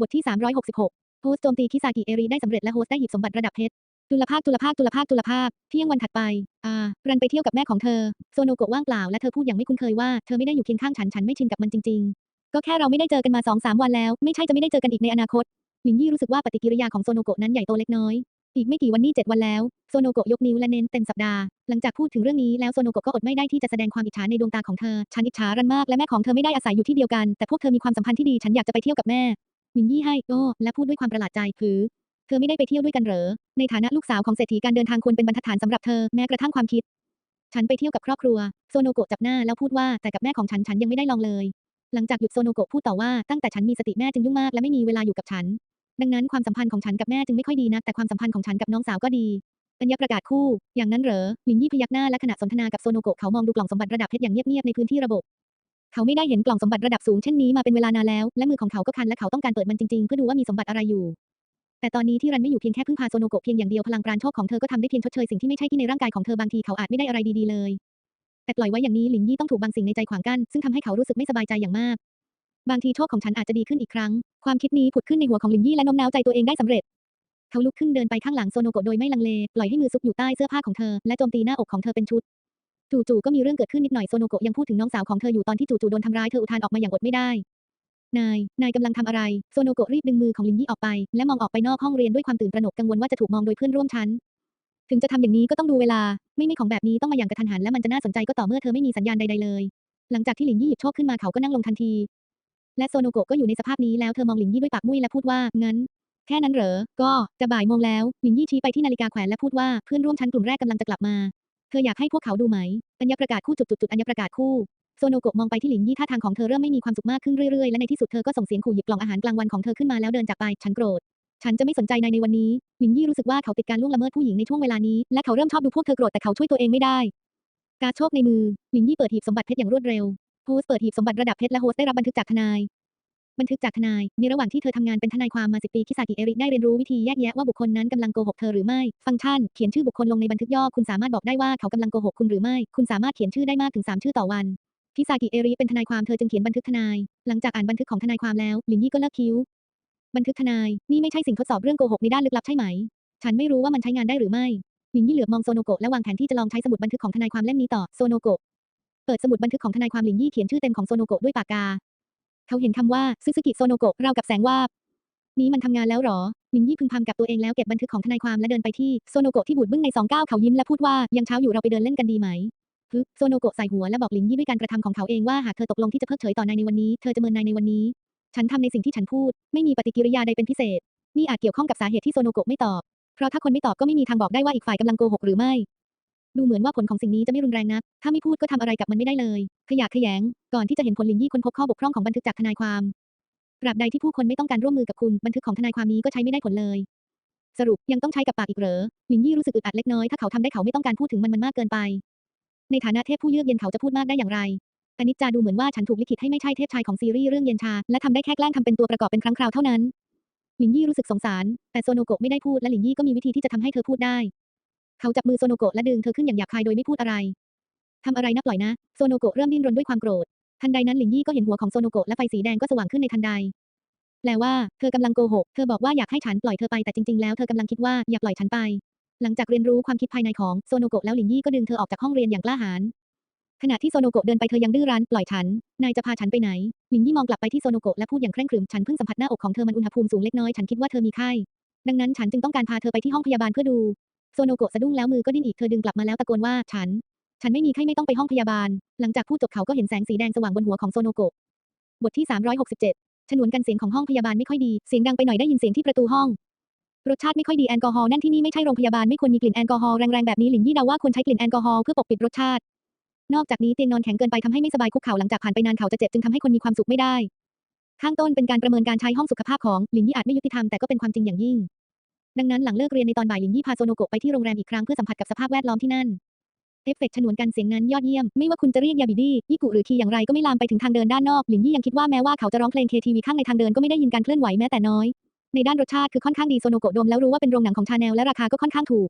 บทที่ 366 โฮสต์โจมตีคิซากิเอริได้สำเร็จและโฮสต์ได้หยิบสมบัติระดับเพชรตุลภาคตุลภาคตุลภาคตุลภาคเที่ยงวันถัดไป อ่า รันไปเที่ยวกับแม่ของเธอ โซโนโกะว่างเปล่าและเธอพูดอย่างไม่คุ้นเคยว่าเธอไม่ได้อยู่เคียงข้างฉัน ฉันไม่ชินกับมันจริง ๆ ก็แค่เราไม่ได้เจอกันมาสองสามวันแล้ว ไม่ใช่จะไม่ได้เจอกันอีกในอนาคตหลินยี่รู้สึกว่าปฏิกิริยาของโซโนโกะนั้นใหญ่โตเล็กน้อย อีกไม่กี่วันนี้เจ็ดวันแล้ว โซโนโกะยกนิ้วและเน้นเต็มสัปดาห์ หลังจากพูดถึงเรื่องนี้แล้วโซโนโกะก็อดไม่ได้ที่จะแสดงความอิจฉาในดวงตาของเธอ ฉันอิจฉารันมากและแม่ของเธอไม่ได้อาศัยอยู่ที่เดียวกัน แต่พวกเธอมีความสัมพันธ์ที่ดี ฉันอยากจะไปเที่ยวกับแม่ หลินยี่ให้โอ้และพูดด้วยความประหลาดใจผือ เธอไม่ได้ไปเที่ยวด้วยกันเหรอ ในฐานะลูกสาวของเศรษฐีการเดินทางควรเป็นบรรทัดฐานสำหรับเธอแม้กระทั่งความคิด ฉันไปเที่ยวกับครอบครัว โซโนโกะจับหน้าแล้วพูดว่าแต่กับแม่ของฉันฉันยังไม่ได้ลองเลย หลังจากหยุดโซโนโกะพูดต่อว่าตั้งแต่ฉันมีสติแม่จึงยุ่งมากและไม่มีเวลาอยู่กับฉัน ดังนั้นความสัมพันธ์ของฉันกับแม่จึงไม่ค่อยดีนักแต่ความสัมพันธ์ของฉันกับน้องสาวก็ดีอัญญประกาศคู่ อย่างนั้นเหรอหลินยี่พยักหน้าและขณะสนทนากับโซโนโกะเขามองดูกล่องสมบัติระดับเพชรอย่างเงียบๆในพื้นที่ระบบ เขาไม่ได้เห็นกล่องสมบัติระดับสูงเช่นนี้มาเป็นเวลานานแล้ว และมือของเขาก็คันและเขาต้องการเปิดมันจริงๆ เพื่อดูว่ามีสมบัติอะไรอยู่ แต่ตอนนี้ที่รันไม่อยู่เพียงแค่พึ่งพาโซโนโกะเพียงอย่างเดียวพลังปราณโชคของเธอก็ทำได้เพียงชดเชยสิ่งที่ไม่ใช่ที่ในร่างกายของเธอบางทีเขาอาจไม่ได้อะไรดีๆเลย แต่ปล่อยไว้อย่างนี้หลินยี่ต้องถูกบางสิ่งในใจขวางกั้นซึ่งทำให้เขารู้สึกไม่สบายใจอย่างมาก บางทีโชคของฉันอาจจะดีขึ้นอีกครั้ง ความคิดนี้ผุดขึ้นในหัวของหลินยี่และโน้มน้าวใจตัวเองได้สำเร็จเขาลุกขึ้นเดินไปข้างหลังโซโนโกะโดยไม่ลังเล ปล่อยให้มือซุกอยู่ใต้เสื้อผ้าของเธอ และโจมตีหน้าอกของเธอเป็นชุด จู่ๆก็มีเรื่องเกิดขึ้นนิดหน่อยโซโนโกะยังพูดถึงน้องสาวของเธออยู่ตอนที่จู่ๆโดนทำร้ายเธออุทานออกมาอย่างอดไม่ได้ นาย นายกำลังทำอะไร โซโนโกะรีบดึงมือของลินยี่ออกไป และมองออกไปนอกห้องเรียนด้วยความตื่นตระหนกกังวลว่าจะถูกมองโดยเพื่อนร่วมชั้น ถึงจะทำอย่างนี้ก็ต้องดูเวลา ไม่ไม่ของแบบนี้ต้องมาอย่างกระทันหันและมันจะน่าสนใจก็ต่อเมื่อเธอไม่มีสัญญาณใดๆเลย หลังจากที่ลินยี่หยิบโชคขึ้นมาเขาก็นั่งลงทันที และโซโนโกะก็อยู่ในสภาพนี้แล้วเธอมองลินยี่ด้วยปากมุ้ยและพูดว่างั้นแค่นั้นเหรอ ก็จะบ่ายโมงแล้วหลินยี่ชี้ไปที่นาฬิกาแขวนและพูดว่าเพื่อนร่วมชั้นกลุ่มแรกกำลังจะกลับมา เธออยากให้พวกเขาดูไหม อัญญประกาศคู่จุดจุดจุดอัญญประกาศคู่ โซโนโกะมองไปที่หลินยี่ท่าทางของเธอเริ่มไม่มีความสุขมากขึ้นเรื่อยๆ และในที่สุดเธอก็ส่งเสียงขู่หยิบกล่องอาหารกลางวันของเธอขึ้นมาแล้วเดินจากไป ฉันโกรธ ฉันจะไม่สนใจนายในวันนี้ หลินยี่รู้สึกว่าเขาติดการล่วงละเมิดผู้หญิงในช่วงเวลานี้ และเขาเริ่มชอบดูพวกเธอโกรธแต่เขาช่วยตัวเองไม่ได้ การโชคในมือ หลินยี่เปิดหีบสมบัติเพชรอย่างรวดเร็วโฮสเปิดหีบสมบัติระดับเพชรและโฮสได้รับบันทึกจากทนาย บันทึกจากทนาย ในระหว่างที่เธอทำงานเป็นทนายความมาสิปี คิซากิเอริได้เรียนรู้วิธีแยกแยะว่าบุคคลนั้นกำลังโกหกเธอหรือไม่ ฟังก์ชัน เขียนชื่อบุคคลลงในบันทึกย่อ คุณสามารถบอกได้ว่าเขากำลังโกหกคุณหรือไม่ คุณสามารถเขียนชื่อได้มากถึง 3 ชื่อต่อวัน คิซากิเอริเป็นทนายความเธอจึงเขียนบันทึกทนาย หลังจากอ่านบันทึกของทนายความแล้วหลินยี่ก็เลิกคิ้ว บันทึกทนาย นี่ไม่ใช่สิ่งทดสอบเรื่องโกหกในด้านลึกลับใช่ไหม ฉันไม่รู้ว่ามันใช้งานได้หรือไม่หลินยี่เหลือบมองโซโนโกะและวางแผนที่จะลองใช้สมุดบันทึกของทนายความเล่มนี้ต่อโซโนโกะเปิดสมุดบันทึกของทนายความลินยี่เขียนชื่อเต็มของโซโนโกะด้วยปากกา เขาเห็นคำว่าซึซึกิโซโนโกะเรากับแสงวาบนี้มันทำงานแล้วหรอหลินยี่พึมพำกับตัวเองแล้วเก็บบันทึกของทนายความและเดินไปที่โซโนโกะที่บูดบึ้งในสองก้าวเขายิ้มและพูดว่ายังเช้าอยู่เราไปเดินเล่นกันดีไหมฮึโซโนโกะใส่หัวและบอกหลินยี่ด้วยการกระทำของเขาเองว่าหากเธอตกลงที่จะเพิกเฉยต่อนายในวันนี้ เธอจะเมินนายในวันนี้ ฉันทำในสิ่งที่ฉันพูด ไม่มีปฏิกิริยาใดเป็นพิเศษ นี่อาจเกี่ยวข้องกับสาเหตุที่โซโนโกะไม่ตอบ เพราะถ้าคนไม่ตอบก็ไม่มีทางบอกได้ว่าอีกฝ่ายกำลังโกหกหรือไม่ ดูเหมือนว่าผลของสิ่งนี้จะไม่รุนแรงนัก ถ้าไม่พูดก็ทำอะไรกับมันไม่ได้เลย ขยะแขยง ก่อนที่จะเห็นผลลินยี่ค้นพบข้อบกพร่องของบันทึกจากทนายความตราบใดที่ผู้คนไม่ต้องการร่วมมือกับคุณ บันทึกของทนายความนี้ก็ใช้ไม่ได้ผลเลย สรุปยังต้องใช้กับปากอีกเหรอลินยี่รู้สึกอึดอัดเล็กน้อย ถ้าเขาทำได้เขาไม่ต้องการพูดถึงมันมันมากเกินไป ในฐานะเทพผู้เยือกเย็นเขาจะพูดมากได้อย่างไรอนิจจาดูเหมือนว่าฉันถูกลิขิตให้ไม่ใช่เทพชายของซีรีส์เรื่องเย็นชา และทำได้แค่แกล้งทำเป็นตัวประกอบเป็นครั้งคราวเท่านั้นลินยี่รู้สึกสงสาร แต่โซโนโกะไม่ได้พูดและลินยี่ก็มีวิธีที่จะทำให้เธอพูดได้ เขาจับมือโซโนโกะและดึงเธอขึ้นอย่างหยาบคายโดยไม่พูดอะไร ทำอะไรนะปล่อยนะ โซโนโกะเริ่มดิ้นรนด้วยความโกรธ ทันใดนั้นหลินยี่ก็เห็นหัวของโซโนโกะและไฟสีแดงก็สว่างขึ้นในทันใด แปลว่า เธอกำลังโกหก เธอบอกว่าอยากให้ฉันปล่อยเธอไปแต่จริงๆ แล้วเธอกำลังคิดว่าอยากปล่อยฉันไป หลังจากเรียนรู้ความคิดภายในของโซโนโกะแล้วหลินยี่ก็ดึงเธอออกจากห้องเรียนอย่างกล้าหาญ ขณะที่โซโนโกะเดินไปเธอยังดื้อรั้นปล่อยฉัน นายจะพาฉันไปไหน หลินยี่มองกลับไปที่โซโนโกะและพูดอย่างเคร่งครึมฉันเพิ่งสัมผัสหน้าอกของเธอมันอุณหภูมิสูงเล็กน้อยฉันคิดว่าเธอมีไข้ดังนั้นฉันจึงต้องการพาเธอไปที่ห้องพยาบาลเพื่อดู โซโนโกะสะดุ้งแล้วมือก็ดิ้นอีกเธอดึงกลับมาแล้วตะโกนว่าฉัน ฉันไม่มีไข้ไม่ต้องไปห้องพยาบาล หลังจากพูดจบเขาก็เห็นแสงสีแดงสว่างบนหัวของโซโนโกะ บทที่ 367 ฉนวนกันเสียงของห้องพยาบาลไม่ค่อยดี เสียงดังไปหน่อยได้ยินเสียงที่ประตูห้อง รสชาติไม่ค่อยดีแอลกอฮอล์นั่นที่นี่ไม่ใช่โรงพยาบาลไม่ควรมีกลิ่นแอลกอฮอล์แรงๆแบบนี้หลินยี่เดาว่าควรใช้กลิ่นแอลกอฮอล์เพื่อปกปิดรสชาติ นอกจากนี้เตียงนอนแข็งเกินไปทำให้ไม่สบายคุกเข่าหลังจากผ่านไปนานเขาจะเจ็บจึงทำให้คนมีความสุขไม่ได้ ข้างต้นเป็นการประเมินการใช้ห้องสุขภาพของหลินยี่อาจไม่ยุติธรรมแต่ก็เป็นความจริงอย่างยิ่ง ดังนั้นหลังเลิกเรียนในตอนบ่ายหลินยี่พาโซโนโกะไปที่โรงแรมอีกครั้งเพื่อสัมผัสกับสภาพแวดล้อมที่นั่นเอฟเฟก์ฉนวนกันเสียงนั้นยอดเยี่ยม ไม่ว่าคุณจะเรียกยาบิดี้ยี่กุหรือคีอย่างไรก็ไม่ลามไปถึงทางเดินด้านนอก หลินยี่ยังคิดว่าแม้ว่าเขาจะร้องเพลงเคทีวีข้างในทางเดินก็ไม่ได้ยินการเคลื่อนไหวแม้แต่น้อย ในด้านรสชาติคือค่อนข้างดีโซโนโกะดมแล้วรู้ว่าเป็นโรงหนังของชาแนลและราคาก็ค่อนข้างถูก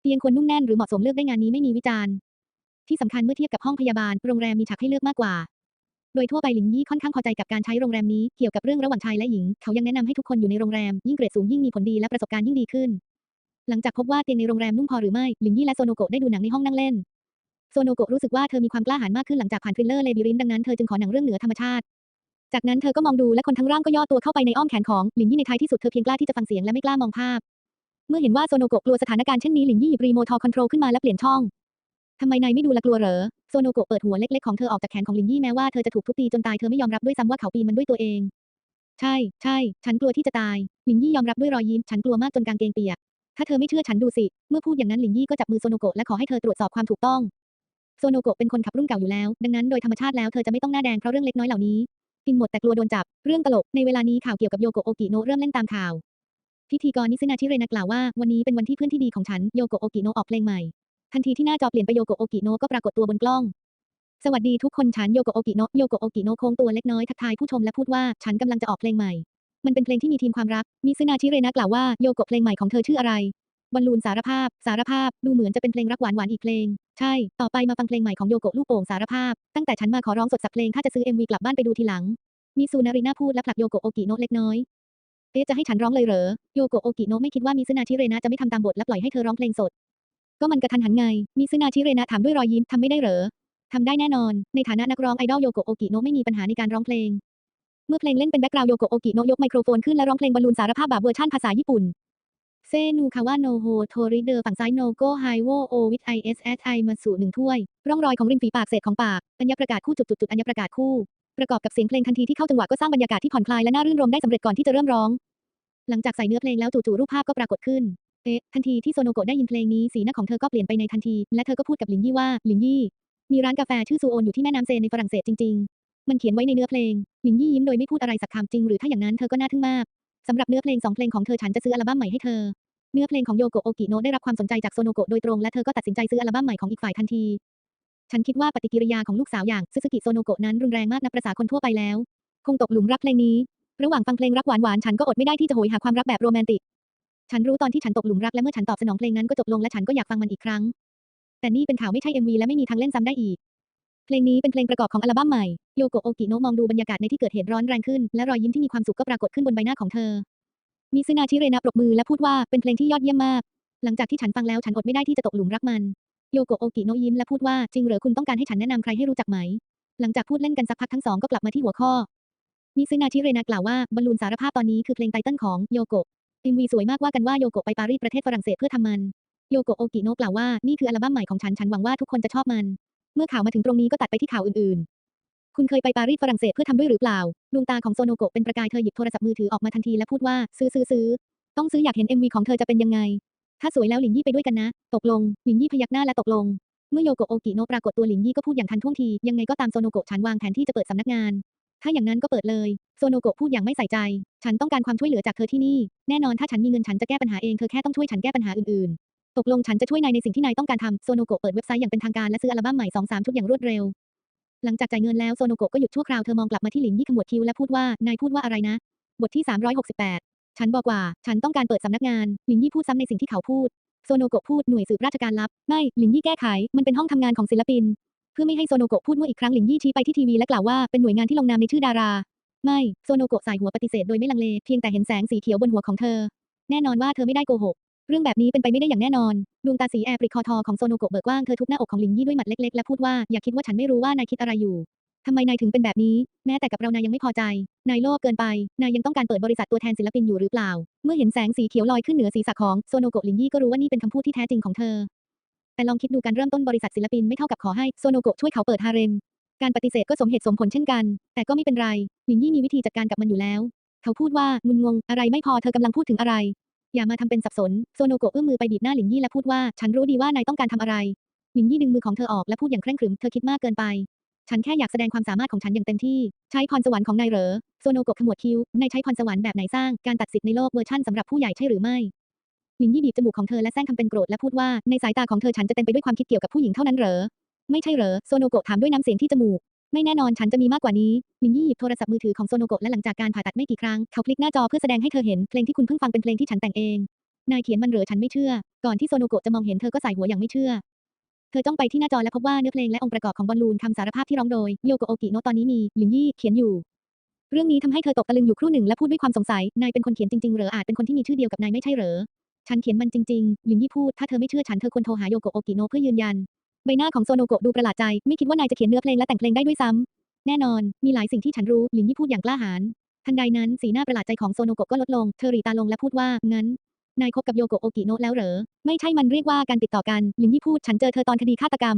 เตียงควรนุ่มแน่นหรือเหมาะสมเลือกได้งานนี้ไม่มีวิจารณ์ ที่สำคัญเมื่อเทียบกับห้องพยาบาล โรงแรมมีฉากให้เลือกมากกว่า โดยทั่วไปหลินยี่ค่อนข้างพอใจกับการใช้โรงแรมนี้เกี่ยวกับเรื่องระหว่างชายและหญิง เขายังแนะนำให้ทุกคนอยู่ในโรงแรมยิ่งเกรดสูงยิ่งมีผลดีและประสบการณ์ยิ่งดีขึ้น หลังจากพบว่าเตียงในโรงแรมนุ่มพอหรือไม่หลินยี่และโซโนโกะได้ดูหนังในห้องนั่งเล่นโซโนโกะรู้สึกว่าเธอมีความกล้าหาญมากขึ้นหลังจากผ่านทริลเลอร์เลบิรินดังนั้นเธอจึงขอหนังเรื่องเหนือธรรมชาติจากนั้นเธอก็มองดูและคนทั้งร่างก็ย่อตัวเข้าไปในอ้อมแขนของหลินยี่ในท้ายที่สุดเธอเพียงกล้าที่จะฟังเสียงและไม่กล้ามองภาพ เมื่อเห็นว่าโซโนโกะกลัวสถานการณ์เช่นนี้หลินยี่หยิบรีโมทคอนโทรลขึ้นมาและเปลี่ยนช่อง ทำไมนายไม่ดูละกลัวเหรอ โซโนโกะเปิดหัวเล็กๆของเธอออกจากแขนของลินยี่แม้ว่าเธอจะถูกทุบตีจนตายเธอไม่ยอมรับด้วยซ้ำว่าเขาปีนมันด้วยตัวเอง ใช่ ใช่ ฉันกลัวที่จะตาย ลินยี่ยอมรับด้วยรอยยิ้ม ฉันกลัวมากจนกางเกงเปียก ถ้าเธอไม่เชื่อฉันดูสิ เมื่อพูดอย่างนั้นลินยี่ก็จับมือโซโนโกะและขอให้เธอตรวจสอบความถูกต้อง โซโนโกะเป็นคนขับรุ่นเก่าอยู่แล้ว ดังนั้นโดยธรรมชาติแล้วเธอจะไม่ต้องหน้าแดงเพราะเรื่องเล็กน้อยเหล่านี้ กินหมดแต่กลัวโดนจับ เรื่องตลก ในเวลานี้ข่าวเกี่ยวกับโยโกโอกิโนะเริ่มเล่นตามข่าว พิธีกรนิซินาชิเรนะกล่าวว่า วันนี้เป็นวันที่เพื่อนที่ดีของฉัน โยโกโอกิโนะออกเพลงใหม่ ทันทีที่หน้าจอเปลี่ยนไปโยโกโอกิโนะก็ปรากฏตัวบนกล้อง สวัสดีทุกคนฉันโยโกโอกิโนะโยโกโอกิโนะโค้งตัวเล็กน้อยทักทายผู้ชมและพูดว่าฉันกำลังจะออกเพลงใหม่ มันเป็นเพลงที่มีทีมความรัก มิซึนาชิเรนะกล่าวว่าโยโกะเพลงใหม่ของเธอชื่ออะไรบอลลูนสารภาพ สารภาพ ดูเหมือนจะเป็นเพลงรักหวานหวานๆอีกเพลง ใช่ ต่อไปมาฟังเพลงใหม่ของโยโกะลูกโป่งสารภาพ ตั้งแต่ฉันมาขอร้องสดสักเพลงถ้าจะซื้อ MV กลับบ้านไปดูทีหลังมิซูนารินาพูดและผลักโยโกะโอกิโนะเล็กน้อย เอ๊จะให้ฉันร้องเลยเหรอ โยโกะโอกิโนะไม่คิดว่ามิซึนาชิเรนะจะไม่ทำตามบทและปล่อยให้เธอร้องเพลงสด ก็มันกระทันหันไง มิซึนาชิเรนะถามด้วยรอยยิ้มทำไม่ได้เหรอทำได้แน่นอน ในฐานะนักร้องไอดอลโยโกโอกิโนะไม่มีปัญหาในการร้องเพลง เมื่อเพลงเล่นเป็นแบ็กกราวด์โยโกโอกิโนะยกไมโครโฟนขึ้นและร้องเพลงบอลลูนสารภาพแบบเวอร์ชันภาษาญี่ปุ่นเซนูคาวาโนโฮโทริเดอร์ฝั่งซ้ายโนโกไฮโวโอวิทไอเอสเอสไอมาสู่หนึ่งถ้วย ร่องรอยของริมฝีปากเศษของปาก อัญญประกาศคู่จุดจุดจุดอัญญประกาศคู่ ประกอบกับเสียงเพลงทันทีที่เข้าจังหวะก็สร้างบรรยากาศที่ผ่อนคลายและน่ารื่นรมได้สำเร็จก่อนที่จะเริ่มร้อง หลังจากใส่เนื้อเพลงแล้วจู่ๆรูปภาพก็ปรากฏขึ้น เอ๊ะทันทีที่โซโนโกะได้ยินเพลงนี้สีหน้าของเธอก็เปลี่ยนไปในทันที และเธอก็พูดกับลินยี่ว่าลินยี่ มีร้านกาแฟชื่อซูโอนอยู่ที่แม่น้ำเซนในฝรั่งเศสจริง ๆ มันเขียนไว้ในเนื้อเพลงลินยี่ยิ้มโดยไม่พูดอะไรสักคำจริงหรือถ้าอย่างนั้นเธอก็น่าทึ่งมากสำหรับเนื้อเพลงสองเพลงของเธอฉันจะซื้ออัลบั้มใหม่ให้เธอเนื้อเพลงของโยโกโอกิโนะได้รับความสนใจจากโซโนโกะโดยตรงและเธอก็ตัดสินใจซื้ออัลบั้มใหม่ของอีกฝ่ายทันที ฉันคิดว่าปฏิกิริยาของลูกสาวอย่างซึซึกิโซโนโกะนั้นรุนแรงมากนับประสาคนทั่วไปแล้ว คงตกหลุมรักเพลงนี้ ระหว่างฟังเพลงรักหวานๆฉันก็อดไม่ได้ที่จะโหยหาความรักแบบโรแมนติก ฉันรู้ตอนที่ฉันตกหลุมรักและเมื่อฉันตอบสนองเพลงนั้นก็จบลงและฉันก็อยากฟังมันอีกครั้ง แต่นี่เป็นข่าวไม่ใช่ MV และไม่มีทางเล่นซ้ำได้อีก เพลงนี้เป็นเพลงประกอบของอัลบั้มใหม่โยโกโอกิโนะมองดูบรรยากาศในที่เกิดเหตุร้อนแรงขึ้น และรอยยิ้มที่มีความสุขก็ปรากฏขึ้นบนใบหน้าของเธอ มิซึนาชิเรนะปรบมือและพูดว่าเป็นเพลงที่ยอดเยี่ยมมาก หลังจากที่ฉันฟังแล้วฉันอดไม่ได้ที่จะตกหลุมรักมันโยโกโอกิโนะยิ้มและพูดว่าจริงเหรอคุณต้องการให้ฉันแนะนำใครให้รู้จักไหม หลังจากพูดเล่นกันสักพักทั้งสองก็กลับมาที่หัวข้อมิซึนาชิเรนะกล่าวว่าบอลลูนสารภาพตอนนี้คือเพลงไตเติ้ลของโยโกะ MV สวยมากว่ากันว่าโยโกะไปปารีสประเทศฝรั่งเศสเพื่อทำมัน โยโกะโอกิโนะกล่าวว่านี่คืออัลบั้มใหม่ของฉันฉันหวังว่าทุกคนจะชอบมัน เมื่อข่าวมาถึงตรงนี้ก็ตัดไปที่ข่าวอื่นๆ คุณเคยไปปารีสฝรั่งเศสเพื่อทำด้วยหรือเปล่าดวงตาของโซโนโกะเป็นประกายเธอหยิบโทรศัพท์มือถือออกมาทันทีและพูดว่าซื้อซื้อซื้อต้องซื้ออยากเห็น MV ของเธอจะเป็นยังไง ถ้าสวยแล้วหลินยี่ไปด้วยกันนะ ตกลง หลินยี่พยักหน้าและตกลง เมื่อโยโกะโอกิโนะปรากฏตัวหลินยี่ก็พูดอย่างทันท่วงที ยังไงก็ตามโซโนโกะฉันวางแผนที่จะเปิดสำนักงาน ถ้าอย่างนั้นก็เปิดเลย โซโนโกะพูดอย่างไม่ใส่ใจ ฉันต้องการความช่วยเหลือจากเธอที่นี่ แน่นอนถ้าฉันมีเงินฉันจะแก้ปัญหาเอง เธอแค่ต้องช่วยฉันแก้ปัญหาอื่นๆ ตกลงฉันจะช่วยนายในสิ่งที่นายต้องการทำ โซโนโกะเปิดเว็บไซต์อย่างเป็นทางการและซื้ออัลบั้มใหม่สองสามชุดอย่างรวดเร็ว หลังจากจ่ายเงินแล้วโซโนโกะก็หยุดชั่วคราว เธอมองกลับมาที่หลินยี่ขมวดคิ้วและพูดว่า นายพูดว่าอะไรนะ บทที่ 368 ฉันบอกว่า ฉันต้องการเปิดสำนักงาน หลินยี่พูดซ้ำในสิ่งที่เขาพูด โซโนโกะพูดหน่วยสืบราชการลับ ไม่ หลินยี่แก้ไข มันเป็นห้องทำงานของศิลปิน เพื่อไม่ให้โซโนโกะพูดมั่วอีกครั้งหลินยี่ชี้ไปที่ทีวีและกล่าวว่าเป็นหน่วยงานที่ลงนามในชื่อดารา ไม่โซโนโกะสายหัวปฏิเสธโดยไม่ลังเลเพียงแต่เห็นแสงสีเขียวบนหัวของเธอ แน่นอนว่าเธอไม่ได้โกหกเรื่องแบบนี้เป็นไปไม่ได้อย่างแน่นอนดวงตาสีแอบริคอทอของโซโนโกะเบิกกว้างเธอทุบหน้าอกของหลินยี่ด้วยหมัดเล็กๆและพูดว่าอย่าคิดว่าฉันไม่รู้ว่านายคิดอะไรอยู่ทำไมนายถึงเป็นแบบนี้ แม้แต่กับเรานายยังไม่พอใจ นายโลภเกินไป นายยังต้องการเปิดบริษัทตัวแทนศิลปินอยู่หรือเปล่า เมื่อเห็นแสงสีเขียวลอยขึ้นเหนือศีรษะของโซโนโกะลินยี่ก็รู้ว่านี่เป็นคำพูดที่แท้จริงของเธอ แต่ลองคิดดูการเริ่มต้นบริษัทศิลปินไม่เท่ากับขอให้โซโนโกะช่วยเขาเปิดฮาเร็ม การปฏิเสธก็สมเหตุสมผลเช่นกัน แต่ก็ไม่เป็นไรลินยี่มีวิธีจัดการกับมันอยู่แล้ว เขาพูดว่างุนงง อะไรไม่พอเธอกำลังพูดถึงอะไร อย่ามาทำเป็นสับสนโซโนโกะเอื้อมมือไปบีบหน้าหลินยี่และพูดว่าฉันรู้ดีว่านายต้องการทำอะไรหลินยี่ดึงมือของเธอออกและพูดอย่างเคร่งครึมเธอคิดมากเกินไป ฉันแค่อยากแสดงความสามารถของฉันอย่างเต็มที่ ใช้พรสวรรค์ของนายเหรอ โซโนโกะขมวดคิ้วนายใช้พรสวรรค์แบบไหนสร้าง การตัดสิทธิ์ในโลกเวอร์ชั่นสำหรับผู้ใหญ่ใช่หรือไม่ ลินยี่บีบจมูกของเธอและแซงทำเป็นโกรธและพูดว่าในสายตาของเธอฉันจะเต็มไปด้วยความคิดเกี่ยวกับผู้หญิงเท่านั้นเหรอ ไม่ใช่เหรอ โซโนโกะถามด้วยน้ำเสียงที่จมูก ไม่แน่นอนฉันจะมีมากกว่านี้หลินยี่หยิบโทรศัพท์มือถือของโซโนโกะและหลังจากการผ่าตัดไม่กี่ครั้งเขาคลิกหน้าจอเพื่อแสดงให้เธอเห็นเพลงที่คุณเพิ่งฟังเป็นเพลงที่ฉันแต่งเอง นายเขียนมันเหรอฉันไม่เชื่อ ก่อนที่โซโนโกะจะมองเห็นเธอก็ใส่หัวอย่างไม่เชื่อเธอจ้องไปที่หน้าจอและพบว่าเนื้อเพลงและองค์ประกอบของบอลลูนคำสารภาพที่ร้องโดยโยโกโอกิโนตอนนี้มีลินยี่เขียนอยู่ เรื่องนี้ทำให้เธอตกตะลึงอยู่ครู่หนึ่งและพูดด้วยความสงสัย นายเป็นคนเขียนจริงๆ เหรออาจเป็นคนที่มีชื่อเดียวกับนายไม่ใช่เหรอ ฉันเขียนมันจริงๆ หลินยี่พูด ถ้าเธอไม่เชื่อฉันเธอควรโทรหาโยโกโอกิโนะเพื่อยืนยัน ใบหน้าของโซโนโกะดูประหลาดใจ ไม่คิดว่านายจะเขียนเนื้อเพลงและแต่งเพลงได้ด้วยซ้ำ แน่นอน มีหลายสิ่งที่ฉันรู้ หลินยี่พูดอย่างกล้าหาญ ทันใดนั้นสีหน้าประหลาดใจของโซโนโกะก็ลดลง เธอรีตาลงและพูดว่า งั้น นายคบกับโยโกโอกิโนะแล้วเหรอ ไม่ใช่มันเรียกว่าการติดต่อกัน หลินยี่พูด ฉันเจอเธอตอนคดีฆาตกรรม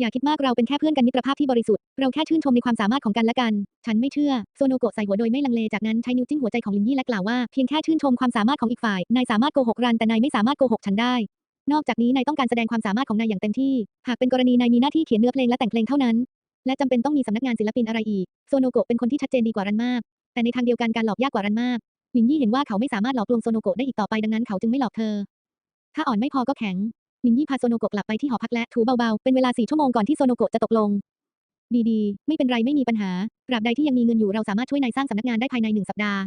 อย่าคิดมากเราเป็นแค่เพื่อนกันมิตรภาพที่บริสุทธิ์ เราแค่ชื่นชมในความสามารถของกันและกัน ฉันไม่เชื่อ โซโนโกะใส่หัวโดยไม่ลังเล จากนั้นใช้นิ้วจิ้มหัวใจของลินยี่และกล่าวว่า เพียงแค่ชื่นชมความสามารถของอีกฝ่าย นายสามารถโกหกรันแต่นายไม่สามารถโกหกฉันได้ นอกจากนี้นายต้องการแสดงความสามารถของนายอย่างเต็มที่ หากเป็นกรณีนายมีหน้าที่เขียนเนื้อเพลงและแต่งเพลงเท่านั้น และจำเป็นต้องมีสำนักงานศิลปินอะไรอีก โซโนโกะเป็นคนที่ชัดเจนดีกว่ารันมาก แต่ในทางเดียวกันการหลอกยากกว่ารันมากลินยี่เห็นว่าเขาไม่สามารถหลอกลวงโซโนโกะได้อีกต่อไปดังนั้นเขาจึงไม่หลอกเธอถ้าอ่อนไม่พอก็แข็ง ลินยี่พาโซโนโกะกลับไปที่หอพักและถูเบาๆ เป็นเวลาสี่ชั่วโมงก่อนที่โซโนโกะจะตกลง ดีๆ ไม่เป็นไรไม่มีปัญหาตราบใดที่ยังมีเงินอยู่เราสามารถช่วยนายสร้างสำนักงานได้ภายในหนึ่งสัปดาห์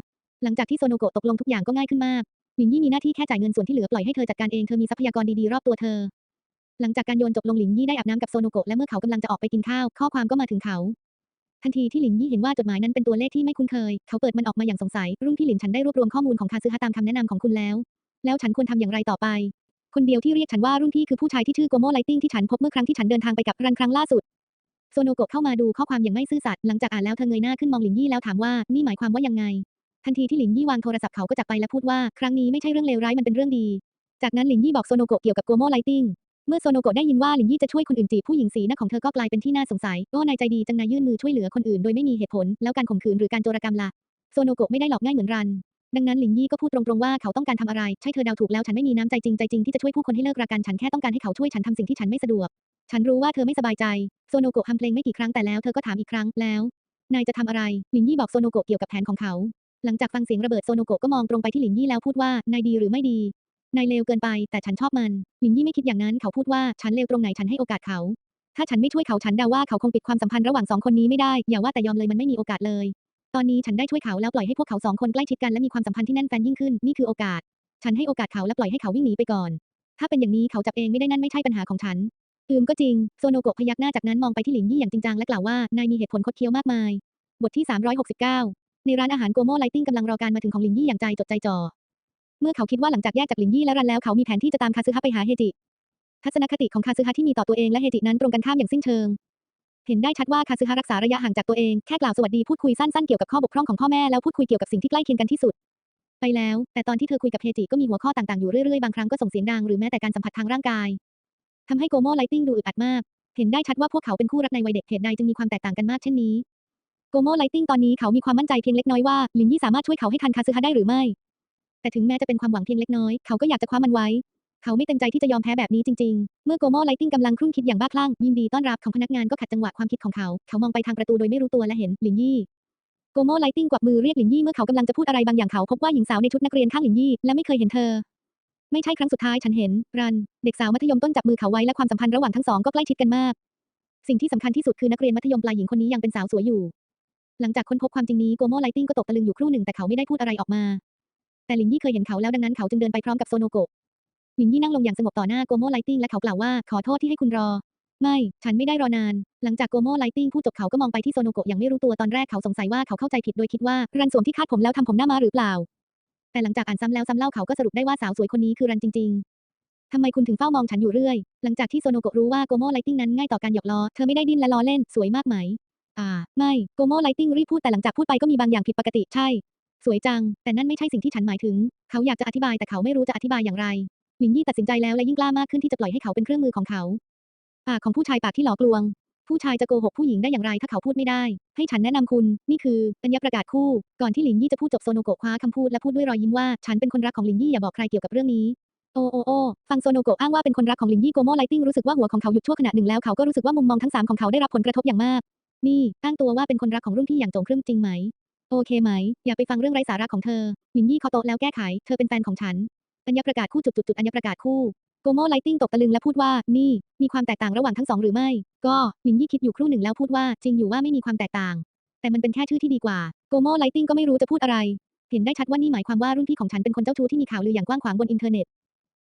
หลังจากที่โซโนโกะตกลงทุกอย่างก็ง่ายขึ้นมากลินยี่มีหน้าที่แค่จ่ายเงินส่วนที่เหลือปล่อยให้เธอจัดการเองเธอมีทรัพยากรดีๆรอบตัวเธอ หลังจากการโยนจบลงหลินยี่ได้อาบน้ำกับโซโนโกะและเมื่อเขากำลังจะออกไปกินข้าวข้อความก็มาถึงเขา ทันทีที่หลินยี่เห็นว่าจดหมายนั้นเป็นตัวเลขที่ไม่คุ้นเคย เขาเปิดมันออกมาอย่างสงสัยรุ่นพี่หลินฉันได้รวบรวมข้อมูลของคาซึฮะตามคำแนะนำของคุณแล้ว แล้วฉันควรทำอย่างไรต่อไป คนเดียวที่เรียกฉันว่ารุ่นพี่คือผู้ชายที่ชื่อโกโมไลติงที่ฉันพบเมื่อครั้งที่ฉันเดินทางไปกับรันครั้งล่าสุด โซโนโกะเข้ามาดูข้อความอย่างไม่ซื่อสัตย์หลังจากอ่านแล้วเธอเงยหน้าขึ้นมองหลินยี่แล้วถามว่านี่หมายความว่ายังไง ทันทีที่หลินยี่วางโทรศัพท์เขาก็จากไปและพูดว่าครั้งนี้ไม่ใช่เรื่องเลวร้ายมันเป็นเรื่องดี จากนั้นหลินยี่บอกโซโนโกะเกี่ยวกับโกโมไลติงเมื่อโซโนโกะได้ยินว่าหลินยี่จะช่วยคนอื่นจีบผู้หญิงสีหน้าของเธอก็กลายเป็นที่น่าสงสัยโอ้นายใจดีจังนายยื่นมือช่วยเหลือคนอื่นโดยไม่มีเหตุผล แล้วการข่มขืนหรือการโจรกรรมล่ะโซโนโกะไม่ได้หลอกง่ายเหมือนรัน ดังนั้นหลินยี่ก็พูดตรงๆว่าเขาต้องการทำอะไร ใช่เธอเดาถูกแล้วฉันไม่มีน้ำใจจริงใจจริงที่จะช่วยผู้คนให้เลิกรากันฉันแค่ต้องการให้เขาช่วยฉันทำสิ่งที่ฉันไม่สะดวก ฉันรู้ว่าเธอไม่สบายใจ โซโนโกะทำเพลงไม่กี่ครั้งแต่แล้วเธอก็ถามอีกครั้งแล้ว นายจะทำอะไร หลินยี่บอกโซโนโกะเกี่ยวกับแผนของเขา หลังจากฟังเสียงระเบิดโซโนโกะก็มองตรงไปที่หลินยี่แล้วพูดว่านายดีหรือไม่ดี นายเลวเกินไป แต่ฉันชอบมัน หลินยี่ไม่คิดอย่างนั้นเขาพูดว่าฉันเลวตรงไหนฉันให้โอกาสเขา ถ้าฉันไม่ช่วยเขาฉันเดาว่าเขาคงปิดความสัมพันธ์ระหว่างสองคนนี้ไม่ได้อย่าว่าแต่ยอมเลยมันไม่มีโอกาสเลย ตอนนี้ฉันได้ช่วยเขาแล้วปล่อยให้พวกเขาสองคนใกล้ชิดกันและมีความสัมพันธ์ที่แน่นแฟนยิ่งขึ้น นี่คือโอกาส ฉันให้โอกาสเขาและปล่อยให้เขาวิ่งหนีไปก่อน ถ้าเป็นอย่างนี้เขาจับเองไม่ได้นั่นไม่ใช่ปัญหาของฉันอืมก็จริง โซโนโกะพยักหน้าจากนั้นมองไปที่หลินยี่อย่างจริงจังและกล่าวว่านายมีเหตุผลคดเคี้ยวมากมาย บทที่ 369 ในร้านอาหารโกโมไลติงกำลังรอการมาถึงของหลินยี่อย่างใจจดใจจ่อ เมื่อเขาคิดว่าหลังจากแยกจากหลินยี่และรันแล้วเขามีแผนที่จะตามคาซึฮะไปหาเฮจิ ทัศนคติของคาซึฮะที่มีต่อตัวเองและเฮจินั้นตรงกันข้ามอย่างสิ้นเชิง เห็นได้ชัดว่าคาซึฮะรักษาระยะห่างจากตัวเอง แค่กล่าวสวัสดีพูดคุยสั้นๆเกี่ยวกับข้อบกพร่องของพ่อแม่แล้วพูดคุยเกี่ยวกับสิ่งที่ใกล้เคียงกันที่สุด ไปแล้ว แต่ตอนที่เธอคุยกับเฮจิก็มีหัวข้อต่างๆอยู่เรื่อยๆ บางครั้งก็ส่งเสียงดังหรือแม้แต่การสัมผัสทางร่างกายทำให้โกโมไลติงดูอึดอัดมาก เห็นได้ชัดว่าพวกเขาเป็นคู่รักในวัยเด็กเหตุใดจึงมีความแตกต่างกันมากเช่นนี้โกโมไลติงตอนนี้เขามีความมั่นใจเพียงเล็กน้อยว่าลินยี่สามารถช่วยเขาให้ทันคาซึฮะได้หรือไม่ แต่ถึงแม้จะเป็นความหวังเพียงเล็กน้อยเขาก็อยากจะคว้ามันไว้ เขาไม่เต็มใจที่จะยอมแพ้แบบนี้จริงๆ เมื่อโกโมไลติงกำลังครุ่นคิดอย่างบ้าคลั่ง ยินดีต้อนรับของพนักงานก็ขัดจังหวะความคิดของเขา เขามองไปทางประตูโดยไม่รู้ตัวและเห็นหลินยี่โกโมไลติงกวักมือเรียกหลินยี่เมื่อเขากำลังจะพูดอะไรบางอย่างเขาพบว่าหญิงสาวในชุดนักเรียนข้างหลินยี่และไม่เคยเห็นเธอ ไม่ใช่ครั้งสุดท้ายฉันเห็น รัน เด็กสาวมัธยมต้นจับมือเขาไว้และความสัมพันธ์ระหว่างทั้งสองก็ใกล้ชิดกันมาก สิ่งที่สำคัญที่สุดคือนักเรียนมัธยมปลายหญิงคนนี้ยังเป็นสาวสวยอยู่ หลังจากค้นพบความจริงนี้โกโมไลติงก็ตกตะลึงอยู่ครู่หนึ่งแต่เขาไม่ได้พูดอะไรออกมาแต่หลินยี่เคยเห็นเขาแล้วดังนั้นเขาจึงเดินไปพร้อมกับโซโนโกะ หลินยี่นั่งลงอย่างสงบต่อหน้าโกโมไลติงและเขากล่าวว่าขอโทษที่ให้คุณรอ ไม่ ฉันไม่ได้รอนาน หลังจากโกโมไลติงพูดจบเขาก็มองไปที่โซโนโกะอย่างไม่รู้ตัวตอนแรกเขาสงสัยว่าเขาเข้าใจผิดโดยคิดว่ารันสวมที่คาดผมแล้วทำผมหน้ามาหรือเปล่า แต่หลังจากอ่านซ้ำแล้วซ้ำเล่าเขาก็สรุปได้ว่าสาวสวยคนนี้คือรันจริง ๆทำไมคุณถึงเฝ้ามองฉันอยู่เรื่อย หลังจากที่โซโนโกะรู้ว่าโกโมไลติงนั้นง่ายต่อการหยอกล้อเธอไม่ได้ดิ้นและล้อเล่นสวยมากไหม อ่า ไม่โกโมไลติงรีบพูดแต่หลังจากพูดไปก็มีบางอย่างผิดปกติใช่สวยจัง แต่นั่นไม่ใช่สิ่งที่ฉันหมายถึง เขาอยากจะอธิบายแต่เขาไม่รู้จะอธิบายอย่างไร หลินยี่ตัดสินใจแล้วและยิ่งกล้ามากขึ้นที่จะปล่อยให้เขาเป็นเครื่องมือของเขา ปากของผู้ชายปากที่หลอกลวง ผู้ชายจะโกหกผู้หญิงได้อย่างไรถ้าเขาพูดไม่ได้ ให้ฉันแนะนำคุณ นี่คืออัญญประกาศคู่ ก่อนที่หลินยี่จะพูดจบโซโนโกะคว้าคำพูดและพูดด้วยรอยยิ้มว่าฉันเป็นคนรักของหลินยี่อย่าบอกใครเกี่ยวกับเรื่องนี้โอโอโอฟังโซโนโกะอ้างว่าเป็นคนรักของหลินยี่โกโมไลติงรู้สึกว่าหัวของเขาหยุดชั่วขณะหนึ่งแล้วเขาก็รู้สึกว่ามุมมองทั้งสามของเขาได้รับผลกระทบอย่างมาก นี่อ้างตัวว่าเป็นคนรักของรุ่นพี่อย่างจงครึ่มจริงไหม โอเคไหม อย่าไปฟังเรื่องไร้สาระของเธอหลินยี่เคาะโตแล้วแก้ไข เธอเป็นแฟนของฉัน อัญญประกาศคู่จุดจุดจุดอัญญประกาศคู่โกโมไลติงตกตะลึงและพูดว่า นี่ มีความแตกต่างระหว่างทั้งสองหรือไม่ ก็หลินยี่คิดอยู่ครู่หนึ่งแล้วพูดว่า จริงอยู่ว่าไม่มีความแตกต่าง แต่มันเป็นแค่ชื่อที่ดีกว่าโกโมไลติงก็ไม่รู้จะพูดอะไร เห็นได้ชัดว่านี่หมายความว่ารุ่นพี่ของฉันเป็นคนเจ้าชู้ที่มีข่าวลืออย่างกว้างขวางบนอินเทอร์เน็ต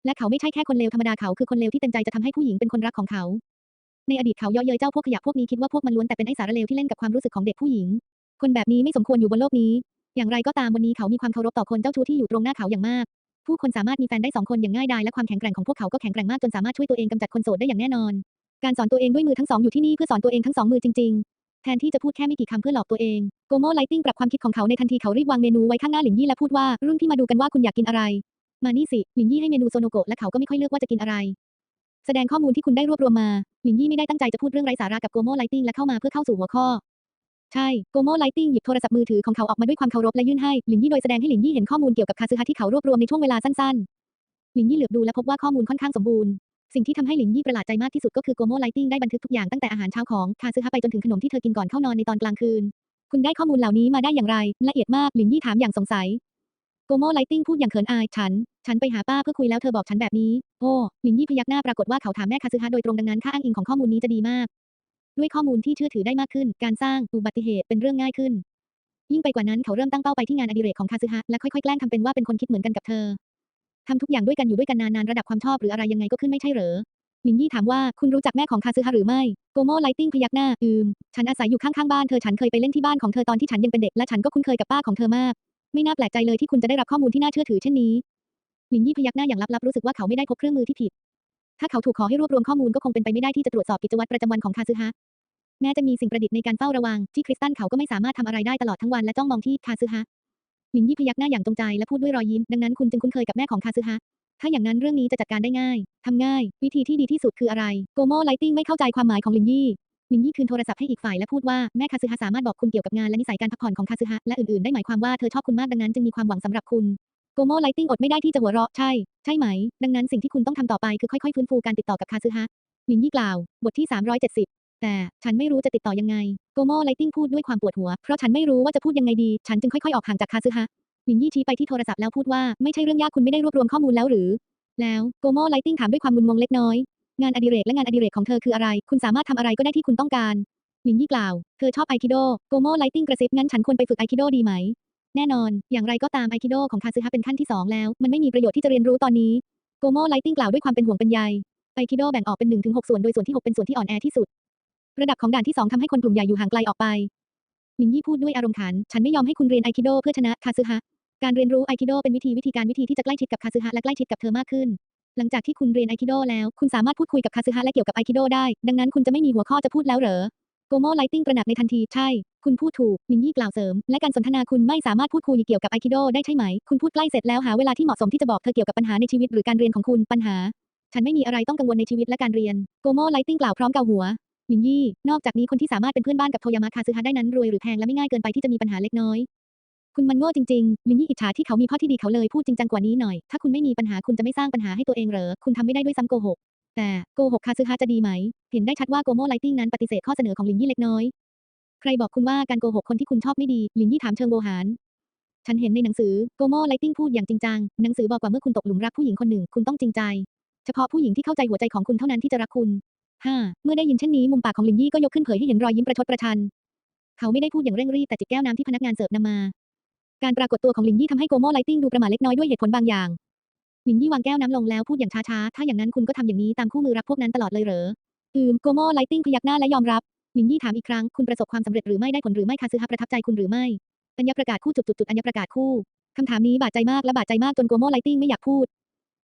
และเขาไม่ใช่แค่คนเลวธรรมดาเขาคือคนเลวที่เต็มใจจะทำให้ผู้หญิงเป็นคนรักของเขา ในอดีตเขาเย่อเย้ยเจ้าพวกขยะพวกนี้คิดว่าพวกมันล้วนแต่เป็นไอสารเลวที่เล่นกับความรู้สึกของเด็กผู้หญิง คนแบบนี้ไม่สมควรอยู่บนโลกนี้ อย่างไรก็ตามวันนี้เขามีความเคารพต่อคนเจ้าชู้ที่อยู่ตรงหน้าเขาอย่างมาก ผู้คนสามารถมีแฟนได้สองคนอย่างง่ายดายและความแข็งแกร่งของพวกเขาก็แข็งแกร่งมากจนสามารถช่วยตัวเองกำจัดคนโสดได้อย่างแน่นอน การสอนตัวเองด้วยมือทั้งสองอยู่ที่นี่เพื่อสอนตัวเองทั้งสองมือจริง ๆ แทนที่จะพูดแค่ไม่กี่คำเพื่อหลอกตัวเองโกโมไลติ้งปรับความคิดของเขาในทันทีเขารีบวางเมนูไว้ข้างหน้าหลินยี่และพูดว่ารุ่นพี่มาดูกันว่าคุณอยากกินอะไร มานี่สิหลินยี่ให้เมนูโซโนโกะและเขาก็ไม่ค่อยเลือกว่าจะกินอะไร แสดงข้อมูลที่คุณได้รวบรวมมาหลินยี่ไม่ได้ตั้งใจจะพูดเรื่องไร้สาระกับโกโมไลติ้งและเข้ามาเพื่อเข้าสู่หัวข้อ ใช่โกโมไลติงหยิบโทรศัพท์มือถือของเขาออกมาด้วยความเคารพและยื่นให้หลินยี่โดยแสดงให้หลินยี่เห็นข้อมูลเกี่ยวกับคาซึฮะที่เขารวบรวมในช่วงเวลาสั้นๆ หลินยี่เหลือบดูและพบว่าข้อมูลค่อนข้างสมบูรณ์ สิ่งที่ทำให้หลินยี่ประหลาดใจมากที่สุดก็คือโกโมไลติงได้บันทึกทุกอย่างตั้งแต่อาหารเช้าของคาซึฮะไปจนถึงขนมที่เธอกินก่อนเข้านอนในตอนกลางคืน คุณได้ข้อมูลเหล่านี้มาได้อย่างไรละเอียดมากหลินยี่ถามอย่างสงสัยโกโมไลติงพูดอย่างเขินอายฉัน ฉันไปหาป้าเพื่อคุยแล้วเธอบอกฉันแบบนี้ โอ้ หลินยี่พยักหน้าปรากฏว่าเขาถามแม่คาซึฮะโดยตรงดังนั้นค่าอ้างอิงของข้อมูลนี้จะดีมาก ด้วยข้อมูลที่เชื่อถือได้มากขึ้น การสร้างอุบัติเหตุเป็นเรื่องง่ายขึ้น ยิ่งไปกว่านั้นเขาเริ่มตั้งเป้าไปที่งานอดิเรกของคาซึฮะและค่อยๆแกล้งทำเป็นว่าเป็นคนคิดเหมือนกันกับเธอทำทุกอย่างด้วยกันอยู่ด้วยกันนานๆระดับความชอบหรืออะไรยังไงก็ขึ้นไม่ใช่เหรอลินยี่ถามว่าคุณรู้จักแม่ของคาซึฮะหรือไม่โกโมไลติ้งพยักหน้าอืมฉันอาศัยอยู่ข้างๆบ้านเธอฉันเคยไปเล่นที่บ้านของเธอตอนที่ฉันยังเป็นเด็กและฉันก็คุ้นเคยกับป้าของเธอมาก ไม่น่าแปลกใจเลยที่คุณจะได้รับข้อมูลที่น่าเชื่อถือเช่นนี้ลินยี่พยักหน้าอย่างลับๆรู้สึกว่าเขาไม่ได้พบเครื่องมือที่ผิด ถ้าเขาถูกขอให้รวบรวมข้อมูลก็คงเป็นไปไม่ได้ที่จะตรวจสอบกิจวัตรประจำวันของคาซึฮะ แม้จะมีสิ่งประดิษฐ์ในการเฝ้าระวัง ที่คริสตันเขาก็ไม่สามารถทำอะไรได้ตลอดทั้งวันและจ้องมองที่คาซึฮะหลินยี่พยักหน้าอย่างจงใจและพูดด้วยรอยยิ้ม ดังนั้นคุณจึงคุ้นเคยกับแม่ของคาซึฮะถ้าอย่างนั้นเรื่องนี้จะจัดการได้ง่าย ทำง่าย วิธีที่ดีที่สุดคืออะไร โกโมไลติ้งไม่เข้าใจความหมายของลินยี่ ลินยี่คืนโทรศัพท์ให้อีกฝ่ายและพูดว่าแม่คาซึฮะสามารถบอกคุณเกี่ยวกับงานและนิสัยการพักผ่อนของคาซึฮะและอื่นๆ ได้หมายความว่าเธอชอบคุณมากดังนั้นจึงมีความหวังสำหรับคุณ โกโมไลติ้งอดไม่ได้ที่จะหัวเราะ ใช่ ใช่ไหม ดังนั้นสิ่งที่คุณต้องทำต่อไปคือค่อยๆฟื้นฟูการติดต่อกับคาซึฮะลินยี่กล่าว บทที่ 370 แต่ฉันไม่รู้จะติดต่อยังไง โกโมไลติ้งพูดด้วยความปวดหัว เพราะฉันไม่รู้ว่าจะพูดยังไงดี ฉันจึงค่อยๆออกห่างจากคาซึฮะลินยี่ชี้ไปที่โทรศัพท์แล้วพูดว่าไม่ใช่เรื่องยากคุณไม่ได้รวบรวมข้อมูลแล้วหรือ แล้วโกโมไลติ้งถามด้วยความมึนงงเล็กน้อย งานอดิเรกและงานอดิเรกของเธอคืออะไร คุณสามารถทำอะไรก็ได้ที่คุณต้องการลินยี่กล่าว เธอชอบไอคิโด โกโมไลติ้งกระซิบงั้นฉันควรไปฝึกไอคิโดดีไหม แน่นอน อย่างไรก็ตามไอคิโดของคาซึฮะเป็นขั้นที่สองแล้ว มันไม่มีประโยชน์ที่จะเรียนรู้ตอนนี้ โกโมไลติ้งกล่าวด้วยความเป็นห่วงเป็นใยไอคิโดแบ่งออกเป็น1ถึงหส่วนโดยส่วนที่ 6 เป็นส่วนที่อ่อนแอที่สุด ระดับของด่านที่2ทำให้คนกลุ่มใหญ่อยู่ห่างไกลออกไปลินยี่พูดด้วยอารมณ์ขัน ฉันไม่ยอมให้คุณเรียนไอคิโดเพื่อชนะคาซึฮะ การเรียนรู้ไอคิโดเป็นวิธีวิธีการวิธีที่จะใกล้ชิดกับคาซึฮะและใกล้ชิดกับเธอมากขึ้น หลังจากที่คุณเรียนไอคิโดแล้ว คุณสามารถพูดคุยกับคาซึฮะและเกี่ยวกับไอคิโดได้ ดังนั้นคุณจะไม่มีหัวข้อจะพูดแล้วเหรอ โกโมไลติ้งตระหนักในทันที ใช่ คุณพูดถูกลินยี่กล่าวเสริม และการสนทนาคุณไม่สามารถพูดคุยเกี่ยวกับไอคิโดได้ใช่ไหม คุณพูดใกล้เสร็จแล้วหาเวลาที่เหมาะสมที่จะบอกเธอเกี่ยวกับปัญหาในชีวิตหรือการเรียนของคุณปัญหา ฉันไม่มีอะไรต้องกังวลในชีวิตและการเรียน โกโมไลติ้งกล่าวพร้อมเกาหัว ลินยี่ นอกจากนี้คนที่สามารถเป็นเพื่อนบ้านกับโทยามะคาซึฮะได้นั้นรวยหรือแพงและไม่ง่ายเกินไปที่จะมีปัญหาเล็กน้อย คุณมันโง่จริงๆ ลินยี่อิจฉาที่เขามีพ่อที่ดีเขาเลยพูดจริงจังกว่านี้หน่อย ถ้าคุณไม่มีปัญหาคุณจะไม่สร้างปัญหาให้ตัวเองเหรอ คุณทำไม่ได้ด้วยซ้ำโกหก แต่โกหกคาซึฮะจะดีไหม เห็นได้ชัดว่าโกโมไลติ้งนั้นปฏิเสธข้อเสนอของลินยี่เล็กน้อย ใครบอกคุณว่าการโกหกคนที่คุณชอบไม่ดี ลินยี่ถามเชิงโวหารฉันเห็นในหนังสือโกโมไลติ้งพูดอย่างจริงจัง หนังสือบอกว่าเมื่อคุณตกหลุมรักผู้หญิงคนหนึ่ง คุณต้องจริงใจ เฉพาะผู้หญิงที่เข้าใจหัวใจของคุณเท่านั้นที่จะรักคุณ ฮ่าเมื่อได้ยินเช่นนี้มุมปากของลินยี่ก็ยกขึ้นเผยให้เห็นรอยยิ้มประชดประชัน เขาไม่ได้พูดอย่างเร่งรีบแต่จิบแก้วน้ำที่พนักงานเสิร์ฟนำมา การปรากฏตัวของลินยี่ทำให้โกโมไลติ้งดูประหม่าเล็กน้อยด้วยเหตุผลบางอย่าง ลินยี่วางแก้วน้ำลงแล้วพูดอย่างช้าๆ ถ้าอย่างนั้นคุณก็ทำอย่างนี้ตามคู่มือรักพวกนั้นตลอดเลยเหรอ อืม โกโมไลติ้งพยักหน้าและยอมรับ ลินยี่ถามอีกครั้ง คุณประสบความสำเร็จหรือไม่ได้ผลหรือไม่คาซึฮะประทับใจคุณหรือไม่ อัญญประกาศคู่จุดจุดจุดอัญญประกาศคู่คำถามนี้บาดใจมากและบาดใจมากจนโกโมไลติ้งไม่อยากพูด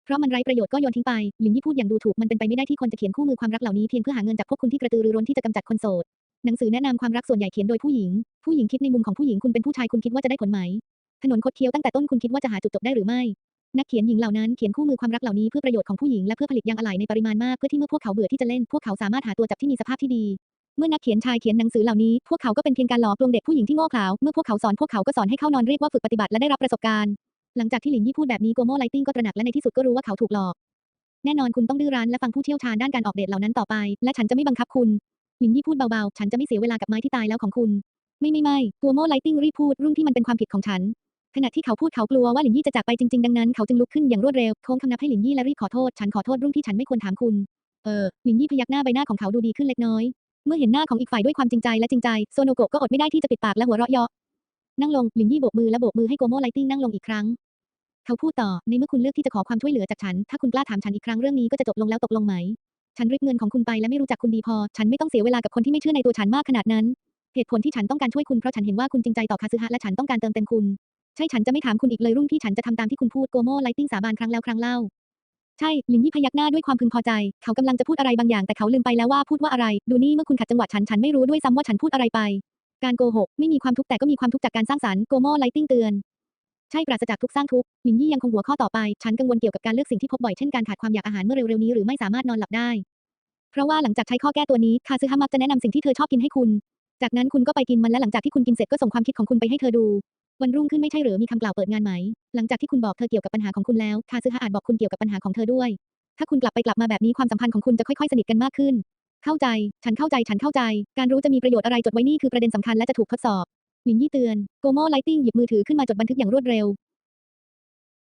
เพราะมันไร้ประโยชน์ก็โยนทิ้งไปลินยี่พูดอย่างดูถูกมันเป็นไปไม่ได้ที่คนจะเขียนคู่มือความรักเหล่านี้เพียงเพื่อหาเงินจากพวกคุณที่กระตือรือร้นที่จะกำจัดคนโสด หนังสือแนะนำความรักส่วนใหญ่เขียนโดยผู้หญิง ผู้หญิงคิดในมุมของผู้หญิงคุณเป็นผู้ชายคุณคิดว่าจะได้ผลไหม ถนนคดเคี้ยวตั้งแต่ต้นคุณคิดว่าจะหาจุดจบได้หรือไม่ นักเขียนหญิงเหล่านั้นเขียนคู่มือความรักเหล่านี้เพื่อประโยชน์ของผู้หญิงและเพื่อผลิตยางอะไหล่ในปริมาณมากเพื่อที่เมื่อพวกเขาเบื่อที่จะเล่นพวกเขาสามารถหาตัวจับที่มีสภาพที่ดีเมื่อนักเขียนชายเขียนหนังสือเหล่านี้ พวกเขาก็เป็นเพียงการหลอกลวงเด็กผู้หญิงที่โง่เขลา เมื่อพวกเขาสอนพวกเขาก็สอนให้เข้านอนเรียกว่าฝึกปฏิบัติและได้รับประสบการณ์ หลังจากที่หลินยี่พูดแบบนี้โกโมไลติงก็ตระหนักและในที่สุดก็รู้ว่าเขาถูกหลอก แน่นอนคุณต้องดื้อรั้นและฟังผู้เชี่ยวชาญด้านการออกเดทเหล่านั้นต่อไป และฉันจะไม่บังคับคุณ หลินยี่พูดเบาๆ ฉันจะไม่เสียเวลากับไม้ที่ตายแล้วของคุณ ไม่ไม่ไม่โกโมไลติงรีบพูดรุ่นที่มันเป็นความผิดของฉัน ขณะที่เขาพูดเขากลัวว่าหลินยี่จะจากไปจริงๆ ดังนั้นเขาจึงลุกขึ้นอย่างรวดเร็วโค้งคำนับให้หลินยี่และรีบขอโทษ ฉันขอโทษรุ่นที่ฉันไม่ควรถามคุณ เออ หลินยี่พยักหน้าใบหน้าของเขาดูดีขึ้นเล็กน้อย เมื่อเห็นหน้าของอีกฝ่ายด้วยความจริงใจและจริงใจโซโนโกะก็อดไม่ได้ที่จะปิดปากและหัวเราะเยาะนั่งลงหลินยี่โบกมือและโบกมือให้โกโมไลติ้งนั่งลงอีกครั้ง เขาพูดต่อ ในเมื่อคุณเลือกที่จะขอความช่วยเหลือจากฉัน ถ้าคุณกล้าถามฉันอีกครั้งเรื่องนี้ก็จะจบลงแล้วตกลงไหม ฉันริบเงินของคุณไปและไม่รู้จักคุณดีพอ ฉันไม่ต้องเสียเวลากับคนที่ไม่เชื่อในตัวฉันมากขนาดนั้น เหตุผลที่ฉันต้องการช่วยคุณเพราะฉันเห็นว่าคุณจริงใจต่อคาซึฮะและฉันต้องการเติมเต็มคุณ ใช่ฉันจะไม่ถามคุณอีกเลยรุ่งที่ฉันจะทำตามที่คุณพูดโกโมไลติ้งสาบานครั้งแล้วครั้งเล่า ใช่ลินยี่พยักหน้าด้วยความพึงพอใจ เขากำลังจะพูดอะไรบางอย่างแต่เขาลืมไปแล้วว่าพูดว่าอะไร ดูนี่เมื่อคุณขัดจังหวะฉันฉันไม่รู้ด้วยซ้ำว่าฉันพูดอะไรไป การโกหกไม่มีความทุกข์แต่ก็มีความทุกข์จากการสร้างสรรค์โกโมไลติ้งเตือน ช่ปราศจากทุกสร้างทุกหมินยี่ยังคงหัวข้อต่อไป ฉันกังวลเกี่ยวกับการเลือกสิ่งที่พบบ่อยเช่นการขาดความอยากอาหารเมื่อเร็วๆนี้หรือไม่สามารถนอนหลับได้ เพราะว่าหลังจากใช้ข้อแก้ตัวนี้คาซึฮะมักจะแนะนำสิ่งที่เธอชอบกินให้คุณ จากนั้นคุณก็ไปกินมันและหลังจากที่คุณกินเสร็จก็ส่งความคิดของคุณไปให้เธอดู วันรุ่งขึ้นไม่ใช่หรือมีคำกล่าวเปิดงานไหม หลังจากที่คุณบอกเธอเกี่ยวกับปัญหาของคุณแล้วคาซึฮะอาจบอกคุณเกี่ยวกับปัญหาของเธอด้วย ถ้าคุณกลับไปกลับมาแบบนี้ความสัมพันธ์ของคุณจะค่อยๆสนิทกันมากขึ้น เข้าใจ ฉันเข้าใจ ฉันเข้าใจ การรู้จะมีประโยชน์อะไรจดไว้นี่คือประเด็นสำคัญและจะถูกทดสอบ หลินยี่เตือน โกโมไลติ้งหยิบมือถือขึ้นมาจดบันทึกอย่างรวดเร็ว